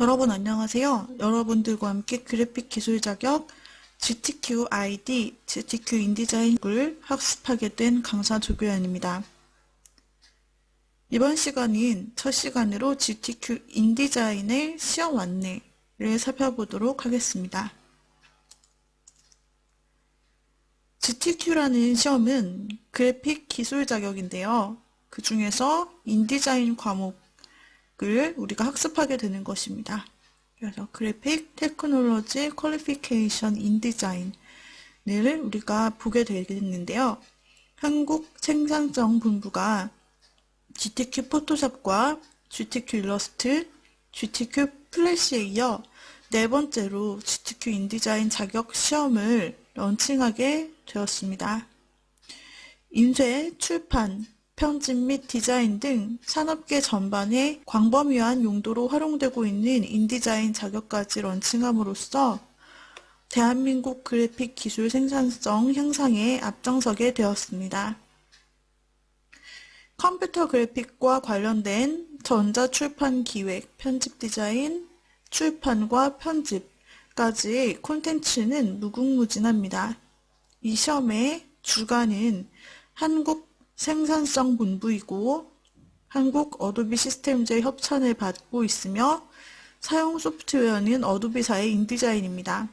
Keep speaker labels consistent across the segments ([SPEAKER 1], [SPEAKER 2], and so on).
[SPEAKER 1] 여러분 안녕하세요. 여러분들과 함께 그래픽 기술 자격 GTQ ID, GTQ 인디자인을 학습하게 된 강사 조교연입니다. 이번 시간은 첫 시간으로 GTQ 인디자인의 시험 안내를 살펴보도록 하겠습니다. GTQ라는 시험은 그래픽 기술 자격인데요. 그 중에서 인디자인 과목 을 우리가 학습하게 되는 것입니다. 그래서 그래픽 테크놀로지 퀄리피케이션 인디자인을 우리가 보게 되겠는데요. 한국 생산성 본부가 GTQ 포토샵과 GTQ 일러스트, GTQ 플래시에 이어 네 번째로 GTQ 인디자인 자격 시험을 런칭하게 되었습니다. 인쇄, 출판, 편집 및 디자인 등 산업계 전반에 광범위한 용도로 활용되고 있는 인디자인 자격까지 런칭함으로써 대한민국 그래픽 기술 생산성 향상에 앞장서게 되었습니다. 컴퓨터 그래픽과 관련된 전자 출판 기획, 편집 디자인, 출판과 편집까지 콘텐츠는 무궁무진합니다. 이 시험의 주관은 한국 생산성 본부이고 한국 어도비 시스템제 협찬을 받고 있으며 사용 소프트웨어는 어도비사의 인디자인입니다.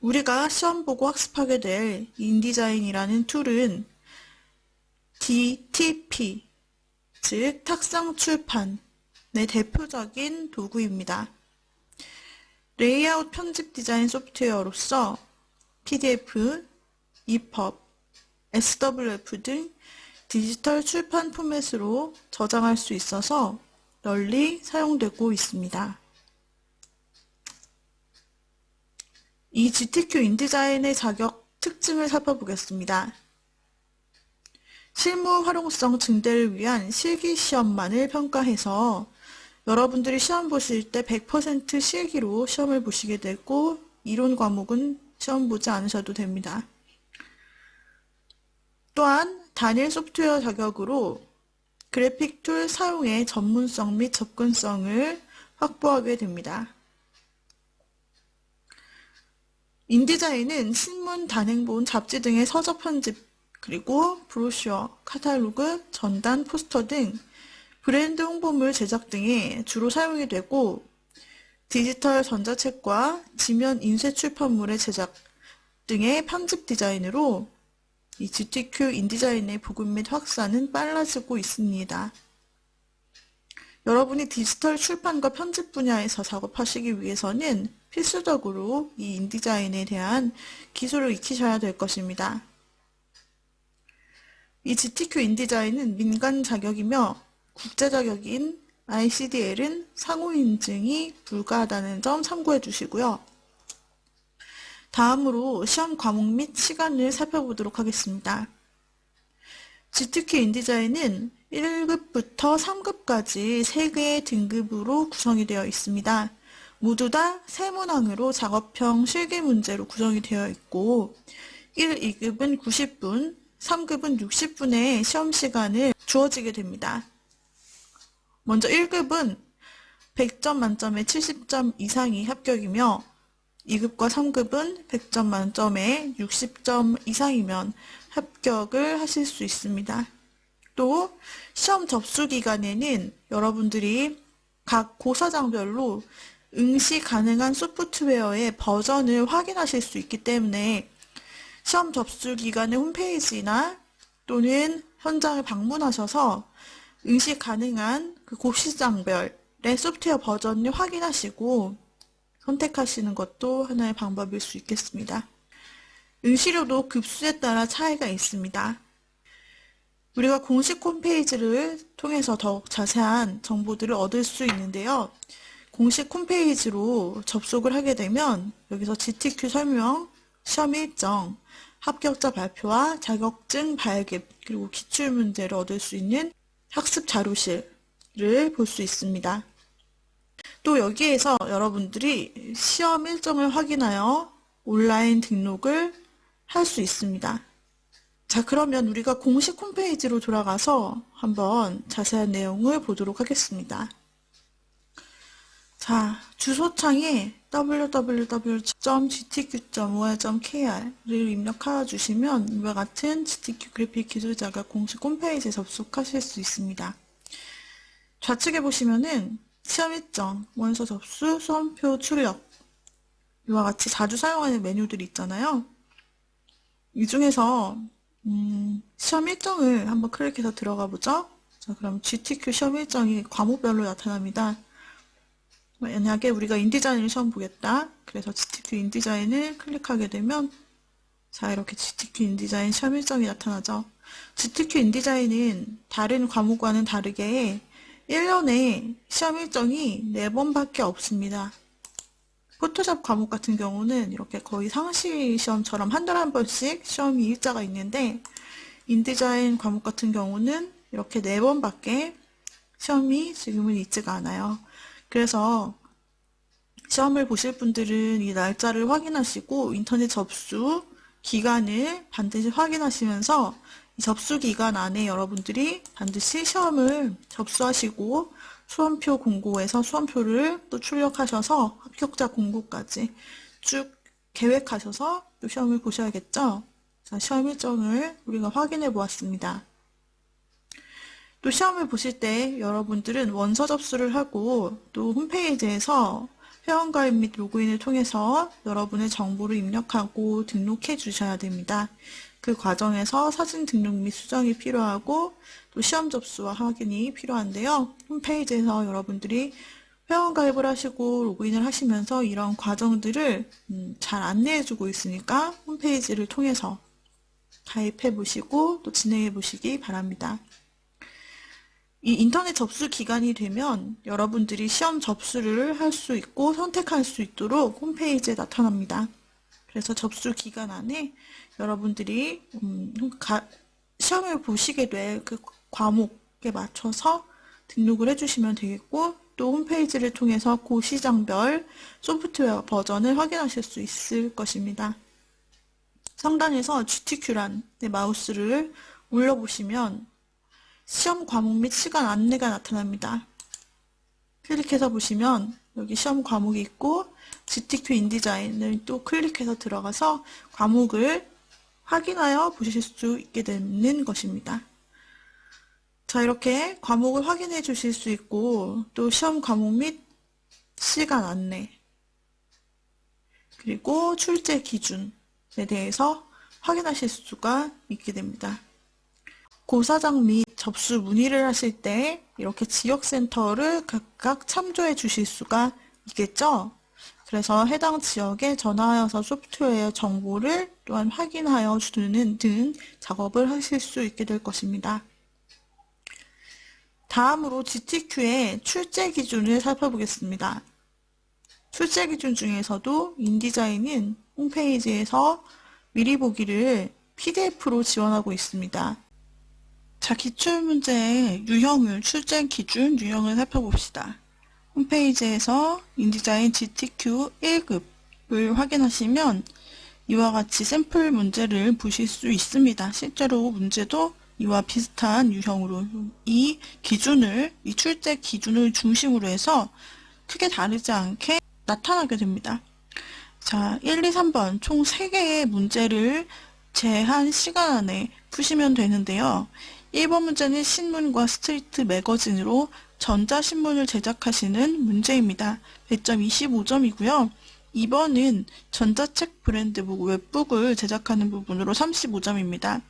[SPEAKER 1] 우리가 시험 보고 학습하게 될 인디자인이라는 툴은 DTP, 즉 탁상 출판의 대표적인 도구입니다. 레이아웃 편집 디자인 소프트웨어로서 PDF, EPUB, SWF 등 디지털 출판 포맷으로 저장할 수 있어서 널리 사용되고 있습니다. 이 GTQ 인디자인의 자격 특징을 살펴보겠습니다. 실무 활용성 증대를 위한 실기 시험만을 평가해서 여러분들이 시험 보실 때 100% 실기로 시험을 보시게 되고 이론 과목은 시험 보지 않으셔도 됩니다. 또한 단일 소프트웨어 자격으로 그래픽 툴 사용의 전문성 및 접근성을 확보하게 됩니다. 인디자인은 신문, 단행본, 잡지 등의 서적 편집, 그리고 브로셔, 카탈로그, 전단, 포스터 등 브랜드 홍보물 제작 등에 주로 사용이 되고 디지털 전자책과 지면 인쇄 출판물의 제작 등의 편집 디자인으로 이 GTQ 인디자인의 보급 및 확산은 빨라지고 있습니다. 여러분이 디지털 출판과 편집 분야에서 작업하시기 위해서는 필수적으로 이 인디자인에 대한 기술을 익히셔야 될 것입니다. 이 GTQ 인디자인은 민간 자격이며 국제 자격인 ICDL은 상호 인증이 불가하다는 점 참고해 주시고요. 다음으로 시험 과목 및 시간을 살펴보도록 하겠습니다. GTQ 인디자인은 1급부터 3급까지 3개의 등급으로 구성이 되어 있습니다. 모두 다 세문항으로 작업형 실기 문제로 구성이 되어 있고 1, 2급은 90분, 3급은 60분의 시험 시간을 주어지게 됩니다. 먼저 1급은 100점 만점에 70점 이상이 합격이며 2급과 3급은 100점 만점에 60점 이상이면 합격을 하실 수 있습니다. 또 시험 접수 기간에는 여러분들이 각 고사장별로 응시 가능한 소프트웨어의 버전을 확인하실 수 있기 때문에 시험 접수 기간의 홈페이지나 또는 현장을 방문하셔서 응시 가능한 그 고시장별의 소프트웨어 버전을 확인하시고 선택하시는 것도 하나의 방법일 수 있겠습니다. 응시료도 급수에 따라 차이가 있습니다. 우리가 공식 홈페이지를 통해서 더욱 자세한 정보들을 얻을 수 있는데요. 공식 홈페이지로 접속을 하게 되면 여기서 GTQ 설명, 시험 일정, 합격자 발표와 자격증 발급, 그리고 기출문제를 얻을 수 있는 학습 자료실을 볼 수 있습니다. 또 여기에서 여러분들이 시험 일정을 확인하여 온라인 등록을 할 수 있습니다. 자, 그러면 우리가 공식 홈페이지로 돌아가서 한번 자세한 내용을 보도록 하겠습니다. 자, 주소창에 www.gtq.or.kr을 입력하여 주시면 이와 같은 GTQ 그래픽 기술 자격 공식 홈페이지에 접속하실 수 있습니다. 좌측에 보시면은 시험 일정, 원서 접수, 수험표 출력 이와 같이 자주 사용하는 메뉴들이 있잖아요. 이 중에서 음, 시험 일정을 한번 클릭해서 들어가 보죠. 자, 그럼 GTQ 시험 일정이 과목별로 나타납니다. 만약에 우리가 인디자인을 시험 보겠다. 그래서 GTQ 인디자인을 클릭하게 되면 자 이렇게 GTQ 인디자인 시험 일정이 나타나죠. GTQ 인디자인은 다른 과목과는 다르게 1년에 시험 일정이 4번밖에 없습니다. 포토샵 과목 같은 경우는 이렇게 거의 상시 시험처럼 한 달에 한 번씩 시험이 일자가 있는데 인디자인 과목 같은 경우는 이렇게 4번밖에 시험이 지금은 있지가 않아요. 그래서 시험을 보실 분들은 이 날짜를 확인하시고 인터넷 접수 기간을 반드시 확인하시면서 이 접수 기간 안에 여러분들이 반드시 시험을 접수하시고 수험표 공고에서 수험표를 또 출력하셔서 합격자 공고까지 쭉 계획하셔서 또 시험을 보셔야겠죠? 자, 시험 일정을 우리가 확인해 보았습니다. 또 시험을 보실 때 여러분들은 원서 접수를 하고 또 홈페이지에서 회원가입 및 로그인을 통해서 여러분의 정보를 입력하고 등록해 주셔야 됩니다. 그 과정에서 사진 등록 및 수정이 필요하고 또 시험 접수와 확인이 필요한데요. 홈페이지에서 여러분들이 회원 가입을 하시고 로그인을 하시면서 이런 과정들을 음, 잘 안내해 주고 있으니까 홈페이지를 통해서 가입해 보시고 또 진행해 보시기 바랍니다. 이 인터넷 접수 기간이 되면 여러분들이 시험 접수를 할 수 있고 선택할 수 있도록 홈페이지에 나타납니다. 그래서 접수 기간 안에 여러분들이 음, 가- 시험을 보시게 될 그 과목에 맞춰서 등록을 해주시면 되겠고 또 홈페이지를 통해서 고 시장별 소프트웨어 버전을 확인하실 수 있을 것입니다. 상단에서 GTQ란 마우스를 올려보시면 시험 과목 및 시간 안내가 나타납니다. 클릭해서 보시면 여기 시험 과목이 있고 GTQ 인디자인을 또 클릭해서 들어가서 과목을 확인하여 보실 수 있게 되는 것입니다. 자, 이렇게 과목을 확인해 주실 수 있고 또 시험 과목 및 시간 안내 그리고 출제 기준에 대해서 확인하실 수가 있게 됩니다. 고사장 및 접수 문의를 하실 때 이렇게 지역센터를 각각 참조해 주실 수가 있겠죠? 그래서 해당 지역에 전화하여서 소프트웨어 정보를 또한 확인하여 주는 등 작업을 하실 수 있게 될 것입니다. 다음으로 GTQ의 출제 기준을 살펴보겠습니다. 출제 기준 중에서도 인디자인은 홈페이지에서 미리 보기를 PDF로 지원하고 있습니다. 자, 기출문제의 유형을, 출제 기준 유형을 살펴봅시다. 홈페이지에서 인디자인 GTQ 1급을 확인하시면 이와 같이 샘플 문제를 보실 수 있습니다. 실제로 문제도 이와 비슷한 유형으로 이 기준을, 이 출제 기준을 중심으로 해서 크게 다르지 않게 나타나게 됩니다. 자, 1, 2, 3번 총 3개의 문제를 제한 시간 안에 푸시면 되는데요. 1번 문제는 신문과 스트리트 매거진으로 전자신문을 제작하시는 문제입니다. 배점 25점이고요. 2번은 전자책 브랜드북 웹북을 제작하는 부분으로 35점입니다.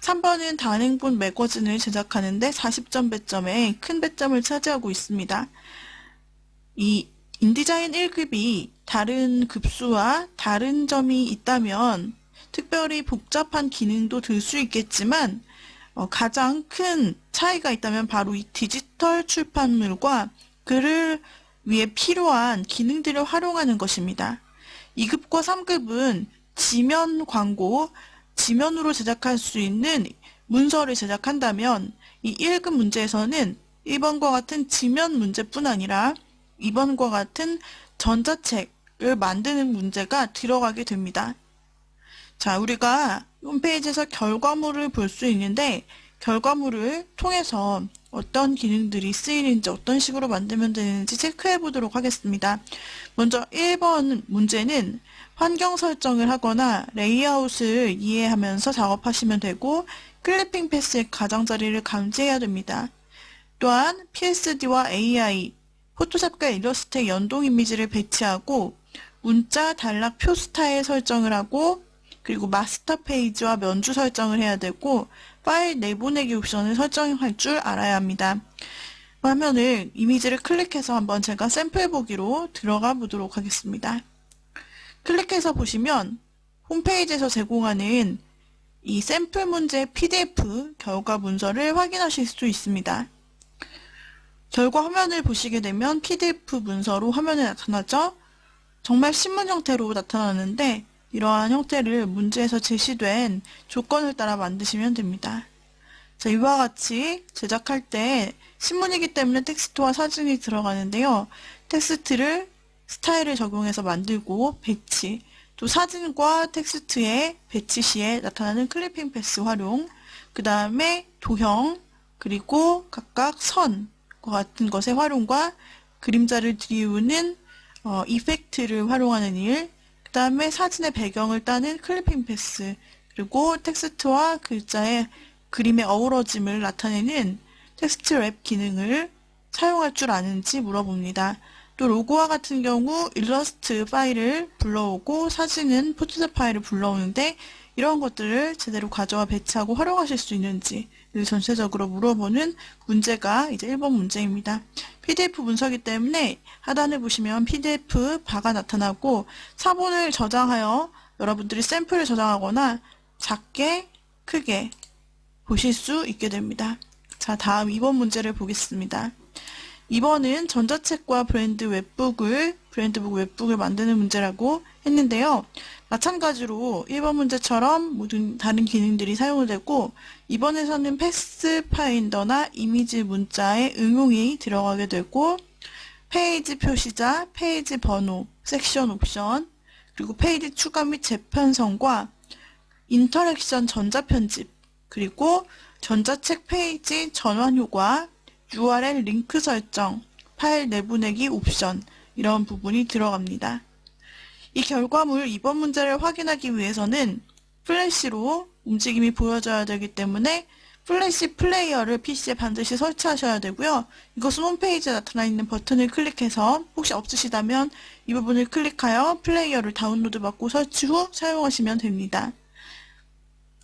[SPEAKER 1] 3번은 단행본 매거진을 제작하는데 40점 배점에 큰 배점을 차지하고 있습니다. 이 인디자인 1급이 다른 급수와 다른 점이 있다면 특별히 복잡한 기능도 들 수 있겠지만 어, 가장 큰 차이가 있다면 바로 이 디지털 출판물과 글을 위해 필요한 기능들을 활용하는 것입니다. 2급과 3급은 지면 광고, 지면으로 제작할 수 있는 문서를 제작한다면 이 1급 문제에서는 1번과 같은 지면 문제뿐 아니라 2번과 같은 전자책을 만드는 문제가 들어가게 됩니다. 자, 우리가 홈페이지에서 결과물을 볼 수 있는데 결과물을 통해서 어떤 기능들이 쓰이는지 어떤 식으로 만들면 되는지 체크해 보도록 하겠습니다. 먼저 1번 문제는 환경 설정을 하거나 레이아웃을 이해하면서 작업하시면 되고 클리핑 패스의 가장자리를 감지해야 됩니다. 또한 PSD와 AI, 포토샵과 일러스트의 연동 이미지를 배치하고 문자, 단락, 표 스타일 설정을 하고 그리고 마스터 페이지와 면주 설정을 해야 되고 파일 내보내기 옵션을 설정할 줄 알아야 합니다. 화면을 이미지를 클릭해서 한번 제가 샘플 보기로 들어가 보도록 하겠습니다. 클릭해서 보시면 홈페이지에서 제공하는 이 샘플 문제 PDF 결과 문서를 확인하실 수 있습니다. 결과 화면을 보시게 되면 PDF 문서로 화면에 나타나죠? 정말 신문 형태로 나타나는데 이러한 형태를 문제에서 제시된 조건을 따라 만드시면 됩니다. 자, 이와 같이 제작할 때 신문이기 때문에 텍스트와 사진이 들어가는데요. 텍스트를 스타일을 적용해서 만들고 배치, 또 사진과 텍스트의 배치 시에 나타나는 클리핑 패스 활용, 그 다음에 도형, 그리고 각각 선과 같은 것의 활용과 그림자를 드리우는 어, 이펙트를 활용하는 일, 그 다음에 사진의 배경을 따는 클리핑 패스, 그리고 텍스트와 글자의 그림의 어우러짐을 나타내는 텍스트 랩 기능을 사용할 줄 아는지 물어봅니다. 또 로고와 같은 경우 일러스트 파일을 불러오고 사진은 포토샵 파일을 불러오는데 이런 것들을 제대로 가져와 배치하고 활용하실 수 있는지를 전체적으로 물어보는 문제가 이제 1번 문제입니다. PDF 문서기 때문에 하단에 보시면 PDF 바가 나타나고 사본을 저장하여 여러분들이 샘플을 저장하거나 작게 크게 보실 수 있게 됩니다. 자, 다음 2번 문제를 보겠습니다. 2번은 전자책과 브랜드 웹북을, 브랜드북 웹북을 만드는 문제라고 했는데요. 마찬가지로 1번 문제처럼 모든 다른 기능들이 사용되고, 이번에서는 패스파인더나 이미지 문자의 응용이 들어가게 되고, 페이지 표시자, 페이지 번호, 섹션 옵션, 그리고 페이지 추가 및 재편성과 인터랙션 전자편집, 그리고 전자책 페이지 전환 효과, URL 링크 설정, 파일 내보내기 옵션 이런 부분이 들어갑니다. 이 결과물 2번 문제를 확인하기 위해서는 플래시로 움직임이 보여져야 되기 때문에 플래시 플레이어를 PC에 반드시 설치하셔야 되고요. 이것은 홈페이지에 나타나 있는 버튼을 클릭해서 혹시 없으시다면 이 부분을 클릭하여 플레이어를 다운로드 받고 설치 후 사용하시면 됩니다.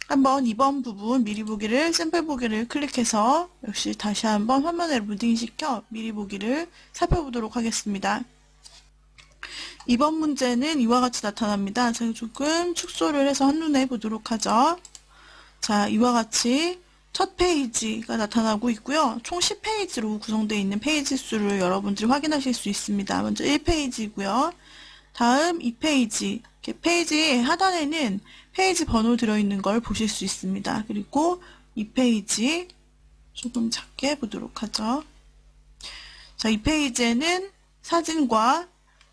[SPEAKER 1] 한번 2번 부분 미리 보기를 샘플 보기를 클릭해서 역시 다시 한번 화면에 로딩시켜 미리 보기를 살펴보도록 하겠습니다. 2번 문제는 이와 같이 나타납니다. 제가 조금 축소를 해서 한눈에 보도록 하죠. 자, 이와 같이 첫 페이지가 나타나고 있고요. 총 10페이지로 구성되어 있는 페이지 수를 여러분들이 확인하실 수 있습니다. 먼저 1페이지고요. 다음 2페이지, 페이지 하단에는 페이지 번호 들어있는 걸 보실 수 있습니다. 그리고 이 페이지 조금 작게 보도록 하죠. 자, 이 페이지에는 사진과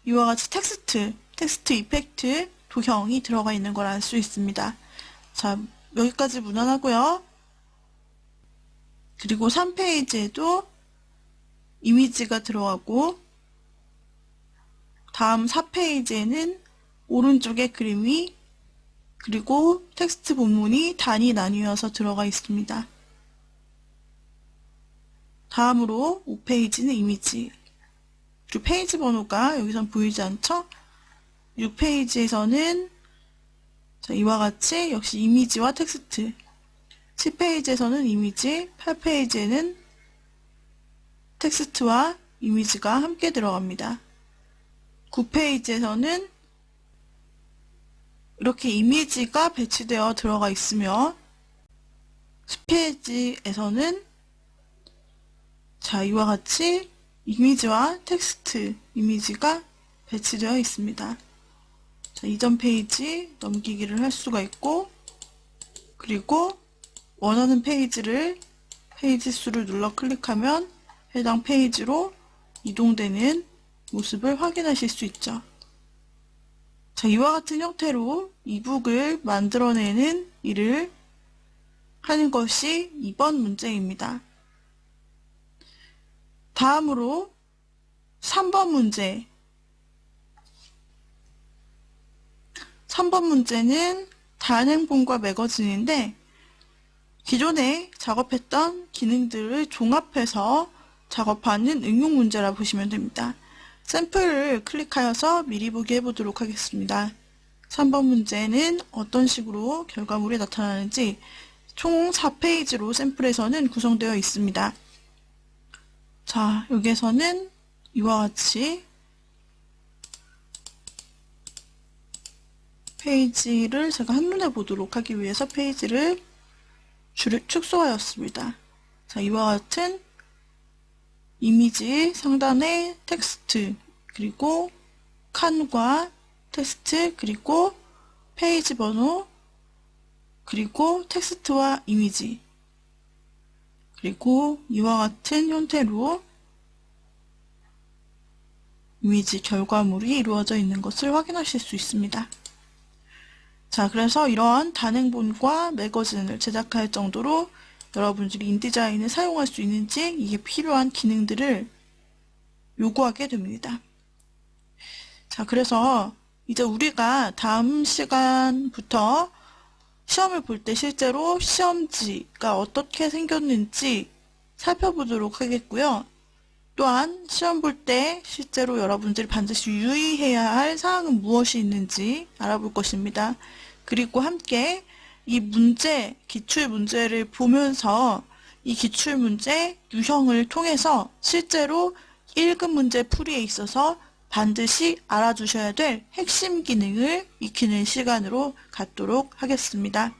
[SPEAKER 1] 이와 같이 텍스트, 텍스트 이펙트, 도형이 들어가 있는 걸 알 수 있습니다. 자, 여기까지 무난하고요. 그리고 3페이지에도 이미지가 들어가고 다음 4페이지에는 오른쪽에 그림이 그리고 텍스트 본문이 단위 나뉘어서 들어가 있습니다. 다음으로 5페이지는 이미지 그리고 페이지 번호가 여기선 보이지 않죠? 6페이지에서는 이와 같이 역시 이미지와 텍스트 10페이지에서는 이미지, 8페이지에는 텍스트와 이미지가 함께 들어갑니다. 9페이지에서는 이렇게 이미지가 배치되어 들어가 있으며 10페이지에서는 자 이와 같이 이미지와 텍스트 이미지가 배치되어 있습니다. 자, 이전 페이지 넘기기를 할 수가 있고 그리고 원하는 페이지를 페이지 수를 눌러 클릭하면 해당 페이지로 이동되는 모습을 확인하실 수 있죠. 자, 이와 같은 형태로 이북을 만들어내는 일을 하는 것이 2번 문제입니다. 다음으로 3번 문제. 3번 문제는 단행본과 매거진인데 기존에 작업했던 기능들을 종합해서 작업하는 응용 문제라 보시면 됩니다. 샘플을 클릭하여서 미리 보기 해보도록 하겠습니다. 3번 문제는 어떤 식으로 결과물이 나타나는지 총 4페이지로 샘플에서는 구성되어 있습니다. 자, 여기에서는 이와 같이 페이지를 제가 한눈에 보도록 하기 위해서 페이지를 줄- 축소하였습니다. 자, 이와 같은 이미지 상단에 텍스트, 그리고 칸과 텍스트, 그리고 페이지 번호, 그리고 텍스트와 이미지, 그리고 이와 같은 형태로 이미지 결과물이 이루어져 있는 것을 확인하실 수 있습니다. 자, 그래서 이러한 단행본과 매거진을 제작할 정도로 여러분들이 인디자인을 사용할 수 있는지 이게 필요한 기능들을 요구하게 됩니다. 자, 그래서 이제 우리가 다음 시간부터 시험을 볼 때 실제로 시험지가 어떻게 생겼는지 살펴보도록 하겠고요. 또한 시험 볼 때 실제로 여러분들이 반드시 유의해야 할 사항은 무엇이 있는지 알아볼 것입니다. 그리고 함께 이 문제, 기출 문제를 보면서 이 기출 문제 유형을 통해서 실제로 1급 문제 풀이에 있어서 반드시 알아두셔야 될 핵심 기능을 익히는 시간으로 갖도록 하겠습니다.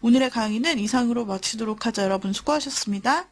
[SPEAKER 1] 오늘의 강의는 이상으로 마치도록 하자 여러분 수고하셨습니다.